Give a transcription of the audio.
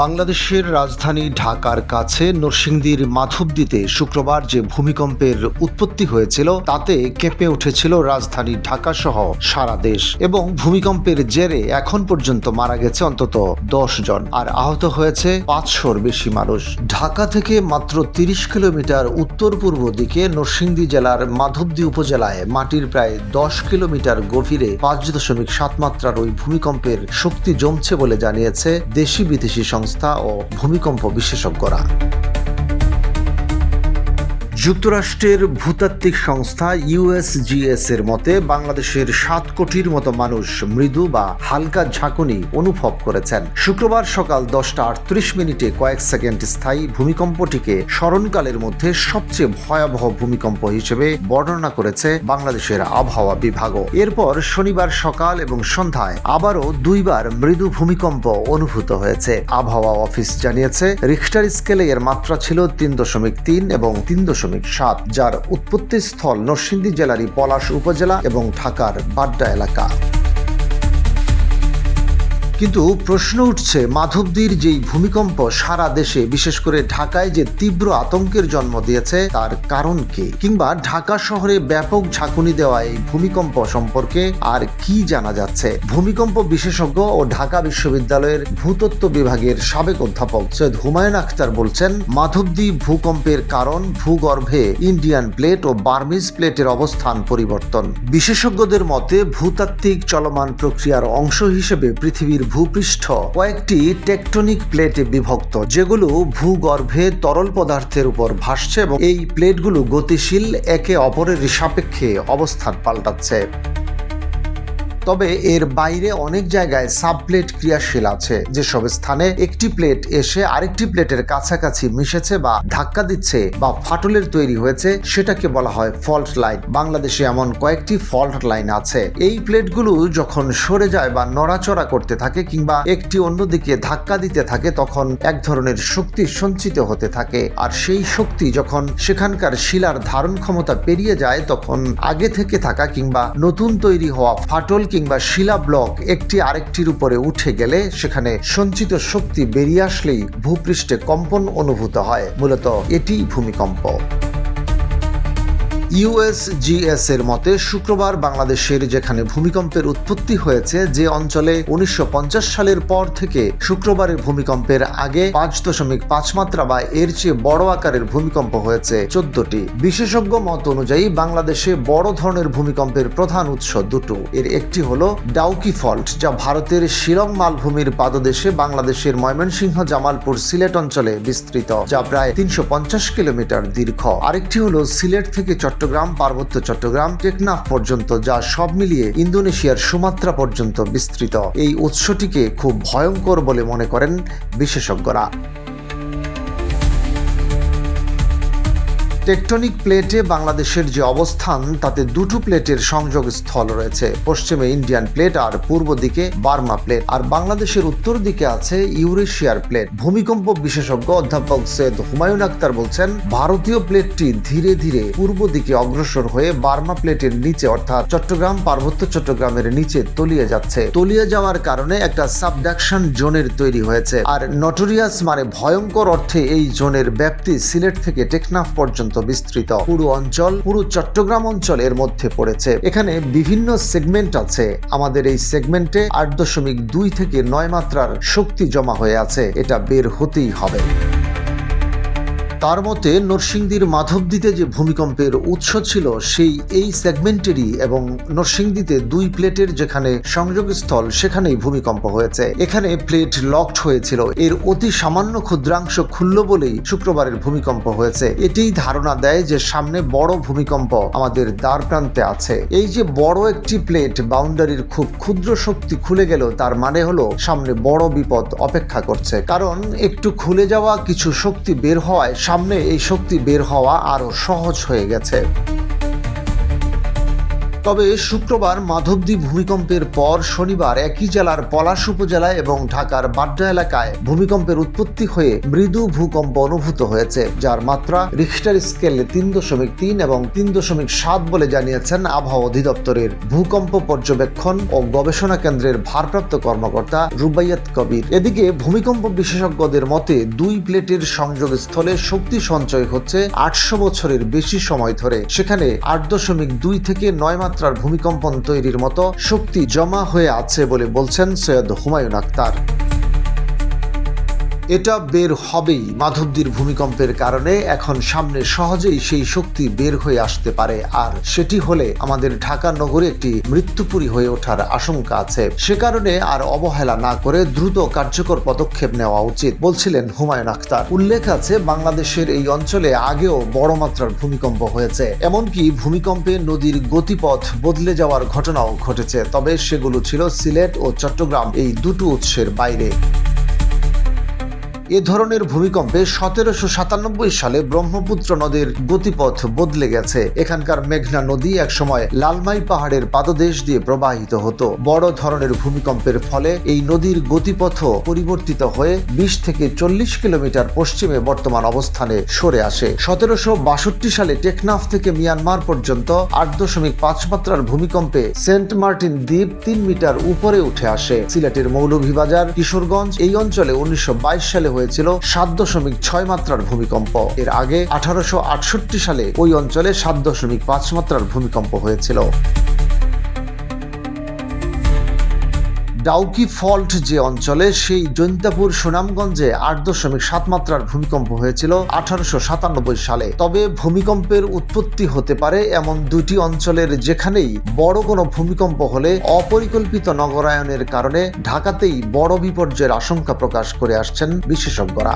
বাংলাদেশের রাজধানী ঢাকার কাছে নরসিংদীর মাধবদীতে শুক্রবার যে ভূমিকম্পের উৎপত্তি হয়েছিল, তাতে কেঁপে উঠেছিল রাজধানী ঢাকা সহ সারা দেশ এবং ভূমিকম্পের জেরে এখন পর্যন্ত মারা গেছে অন্তত দশ জন আর আহত হয়েছে পাঁচশোর বেশি মানুষ। ঢাকা থেকে মাত্র তিরিশ কিলোমিটার উত্তর পূর্ব দিকে নরসিংদী জেলার মাধবদী উপজেলায় মাটির প্রায় দশ কিলোমিটার গভীরে পাঁচ দশমিক সাত মাত্রার ওই ভূমিকম্পের শক্তি জমছে বলে জানিয়েছে দেশি বিদেশি সংস্থা। ও ভূমিকম্প বিশেষজ্ঞরা। যুক্তরাষ্ট্রের ভূতাত্ত্বিক সংস্থা ইউএসজিএস এর মতে বাংলাদেশের সাত কোটির মতো মানুষ মৃদু বা হালকা ঝাঁকুনি অনুভব করেছেন। শুক্রবার সকাল দশটা আটত্রিশ মিনিটে কয়েক সেকেন্ড স্থায়ী ভূমিকম্পটিকে স্মরণকালের মধ্যে সবচেয়ে ভয়াবহ ভূমিকম্প হিসেবে বর্ণনা করেছে বাংলাদেশের আবহাওয়া বিভাগও। এরপর শনিবার সকাল এবং সন্ধ্যায় আবারও দুইবার মৃদু ভূমিকম্প অনুভূত হয়েছে। আবহাওয়া অফিস জানিয়েছে রিক্টার স্কেলে এর মাত্রা ছিল তিন দশমিক তিন এবং তিন দশমিক সাত যার উৎপত্তি স্থল নরসিংদী জেলারই পলাশ উপজেলা এবং ঢাকার বাড্ডা এলাকা। কিন্তু প্রশ্ন উঠছে, মাধবদীর যেই ভূমিকম্প সারা দেশে, বিশেষ করে ঢাকায় যে তীব্র আতঙ্কের জন্ম দিয়েছে, তার কারণ কি? কিংবা ঢাকা শহরে ব্যাপক ঝাঁকুনি দেওয়া এই ভূমিকম্প সম্পর্কে আর কি জানা যাচ্ছে? ভূমিকম্প বিশেষজ্ঞ ও ঢাকা বিশ্ববিদ্যালয়ের ভূতত্ত্ব বিভাগের সাবেক অধ্যাপক সৈয়দ হুমায়ুন আখতার বলছেন, মাধবদী ভূকম্পের কারণ ভূগর্ভে ইন্ডিয়ান প্লেট ও বার্মিজ প্লেটের অবস্থান পরিবর্তন। বিশেষজ্ঞদের মতে, ভূতাত্ত্বিক চলমান প্রক্রিয়ার অংশ হিসেবে পৃথিবীর ভূপৃষ্ঠ। কয়েকটি টেকটনিক প্লেটে বিভক্ত, যেগুলো ভূগর্ভে তরল পদার্থের উপর ভাসছে এবং এই প্লেটগুলো গতিশীল, একে অপরের সাপেক্ষে অবস্থান পাল্টাচ্ছে। তবে এর বাইরে অনেক জায়গায় সাব প্লেট ক্রিয়াশীল আছে। যেসব স্থানে একটি প্লেট এসে আরেকটি প্লেটের কাছাকাছি মিশেছে বা ধাক্কা দিচ্ছে বা ফাটলের তৈরি হয়েছে, সেটাকে বলা হয় ফল্ট লাইন। বাংলাদেশে এমন কয়েকটি ফল্ট লাইন আছে। এই প্লেটগুলো যখন সরে যায় বা নড়াচড়া করতে থাকে কিংবা একটি অন্যদিকে ধাক্কা দিতে থাকে, তখন এক ধরনের শক্তি সঞ্চিত হতে থাকে। আর সেই শক্তি যখন সেখানকার শিলার ধারণ ক্ষমতা পেরিয়ে যায়, তখন আগে থেকে থাকা কিংবা নতুন তৈরি হওয়া ফাটল কিংবা শিলা ব্লক একটি আরেকটির উপরে উঠে গেলে সেখানে সঞ্চিত শক্তি বেরিয়ে আসলেই ভূপৃষ্ঠে কম্পন অনুভূত হয়। মূলত এটি ভূমিকম্প। ইউএসজিএস এর মতে, শুক্রবার বাংলাদেশের যেখানে ভূমিকম্পের উৎপত্তি হয়েছে, যে অঞ্চলে উনিশশো পঞ্চাশ সালের পর থেকে শুক্রবারের ভূমিকম্পের আগে পাঁচ দশমিক পাঁচ মাত্রা বা এর চেয়ে বড় আকারের ভূমিকম্প হয়েছে চোদ্দটি। বিশেষজ্ঞ মত অনুযায়ী, বাংলাদেশে বড় ধরনের ভূমিকম্পের প্রধান উৎস দুটো। এর একটি হলো ডাউকি ফল্ট, যা ভারতের শিলং মালভূমির পাদদেশে বাংলাদেশের ময়মনসিংহ জামালপুর সিলেট অঞ্চলে বিস্তৃত, যা প্রায় তিনশো পঞ্চাশ কিলোমিটার দীর্ঘ। আরেকটি হলো সিলেট থেকে চট্টগ্রাম পার্বত্য চট্টগ্রাম, টেকনাফ পর্যন্ত, যা সব মিলিয়ে ইন্দোনেশিয়ার সুমাত্রা পর্যন্ত বিস্তৃত। এই উৎসটিকে খুব ভয়ঙ্কর বলে মনে করেন বিশেষজ্ঞরা। টেকটনিক প্লেটে বাংলাদেশের যে অবস্থান, তাতে দুটো প্লেটের সংযোগ স্থল রয়েছে। পশ্চিমে ইন্ডিয়ান প্লেট আর পূর্ব দিকে বার্মা প্লেট। আর বাংলাদেশের উত্তর দিকে আছে ইউরেশিয়ার প্লেট। ভূমিকম্প বিশেষজ্ঞ অধ্যাপক সৈয়দ হুমায়ুন আক্তার বলছেন, ভারতীয় প্লেটটি ধীরে ধীরে পূর্ব দিকে অগ্রসর হয়ে বার্মা প্লেটের নিচে, অর্থাৎ চট্টগ্রাম, পার্বত্য চট্টগ্রামের নিচে তলিয়ে যাচ্ছে। তলিয়ে যাওয়ার কারণে একটা সাবডাকশন জোনের তৈরি হয়েছে। আর নটোরিয়াস মানে ভয়ঙ্কর অর্থে এই জোনের ব্যাপ্তি সিলেট থেকে টেকনাফ পর্যন্ত পর্যন্ত বিস্তৃত। পুরো অঞ্চল, পুরো চট্টগ্রাম অঞ্চল এর মধ্যে পড়েছে। এখানে বিভিন্ন সেগমেন্ট আছে। আমাদের এই সেগমেন্টে আট দশমিক দুই থেকে নয় মাত্রার শক্তি জমা হয়ে আছে। এটা বের হতেই হবে। তার মতে নরসিংদীর মাধবদীতে যে ভূমিকম্পের উৎস ছিল, সেই এই সেগমেন্টেরই এবং নরসিংদীতে দুই প্লেটের যেখানে সংযোগস্থল, সেখানেই ভূমিকম্প হয়েছে। এখানে প্লেট লকড হয়েছিল। এর অতি সামান্য ক্ষুদ্রাংশ খুলল বলেই শুক্রবারের ভূমিকম্প হয়েছে। এটিই ধারণা দেয় যে সামনে বড় ভূমিকম্প আমাদের দ্বার প্রান্তে আছে। এই যে বড় একটি প্লেট বাউন্ডারির খুব ক্ষুদ্র শক্তি খুলে গেল, তার মানে হলো সামনে বড় বিপদ অপেক্ষা করছে। কারণ একটু খুলে যাওয়া কিছু শক্তি বের হওয়ায় সামনে এই শক্তি বের হওয়া আরও সহজ হয়ে গেছে। তবে শুক্রবার মাধবদী ভূমিকম্পের পর শনিবার একই জেলার পলাশ উপজেলা এবং ঢাকার বাড্ডা এলাকায় ভূমিকম্পের উৎপত্তি হয়ে মৃদু ভূকম্প অনুভূত হয়েছে, যার মাত্রা রিখটার স্কেলে তিন দশমিক তিন এবং তিন দশমিক সাত বলে জানিয়েছেন আবহাওয়া অধিদপ্তরের ভূকম্প পর্যবেক্ষণ ও গবেষণা কেন্দ্রের ভারপ্রাপ্ত কর্মকর্তা রুবাইয়াত কবির। এদিকে ভূমিকম্প বিশেষজ্ঞদের মতে, দুই প্লেটের সংযোগস্থলে শক্তি সঞ্চয় হচ্ছে আটশো বছরের বেশি সময় ধরে, সেখানে আট দশমিক দুই থেকে নয় মাত্রার ভূমিকম্পন তৈরির মতো শক্তি জমা হয়ে আছে বলে বলছেন সৈয়দ হুমায়ুন আক্তার। এটা বের হবেই মাধবদীর ভূমিকম্পের কারণে। এখন সামনে সহজেই সেই শক্তি বের হয়ে আসতে পারে। আর সেটি হলে আমাদের ঢাকা নগরে একটি মৃত্যুপুরী হয়ে ওঠার আশঙ্কা আছে। সে কারণে আর অবহেলা না করে দ্রুত কার্যকর পদক্ষেপ নেওয়া উচিত, বলছিলেন হুমায়ুন আখতার। উল্লেখ আছে, বাংলাদেশের এই অঞ্চলে আগেও বড় মাত্রার ভূমিকম্প হয়েছে। এমনকি ভূমিকম্পে নদীর গতিপথ বদলে যাওয়ার ঘটনাও ঘটেছে। তবে সেগুলো ছিল সিলেট ও চট্টগ্রাম, এই দুটো উৎসের বাইরে। এ ধরনের ভূমিকম্পে সতেরোশো সাতানব্বই সালে ব্রহ্মপুত্র নদীর গতিপথ বদলে গেছে। এখানকার মেঘনা নদী একসময় লালমাই পাহাড়ের পাদদেশ দিয়ে প্রবাহিত হতো। বড় ধরনের ভূমিকম্পের ফলে এই নদীর গতিপথ পরিবর্তিত হয়ে বিশ থেকে চল্লিশ কিলোমিটার পশ্চিমে বর্তমান অবস্থানে সরে আসে। সতেরোশো বাষট্টি সালে টেকনাফ থেকে মিয়ানমার পর্যন্ত আট দশমিক পাঁচ মাত্রার ভূমিকম্পে সেন্ট মার্টিন দ্বীপ তিন মিটার উপরে উঠে আসে। সিলেটের মৌলভীবাজার, কিশোরগঞ্জ এই অঞ্চলে উনিশশো বাইশ সালে হয়েছিল সাত দশমিক ছয় মাত্রার ভূমিকম্প। এর আগে আঠারোশো আটষট্টি সালে ওই অঞ্চলে সাত দশমিক পাঁচ মাত্রার ভূমিকম্প হয়েছিল। ডাউকি ফল্ট যে অঞ্চলে, সেই জৈন্তাপুর সুনামগঞ্জে আট দশমিক সাত মাত্রার ভূমিকম্প হয়েছিল আঠারোশো সাতানব্বই সালে। তবে ভূমিকম্পের উৎপত্তি হতে পারে এমন দুটি অঞ্চলের যেখানেই বড় কোনো ভূমিকম্প হলে অপরিকল্পিত নগরায়নের কারণে ঢাকাতেই বড় বিপর্যয়ের আশঙ্কা প্রকাশ করে আসছেন বিশেষজ্ঞরা।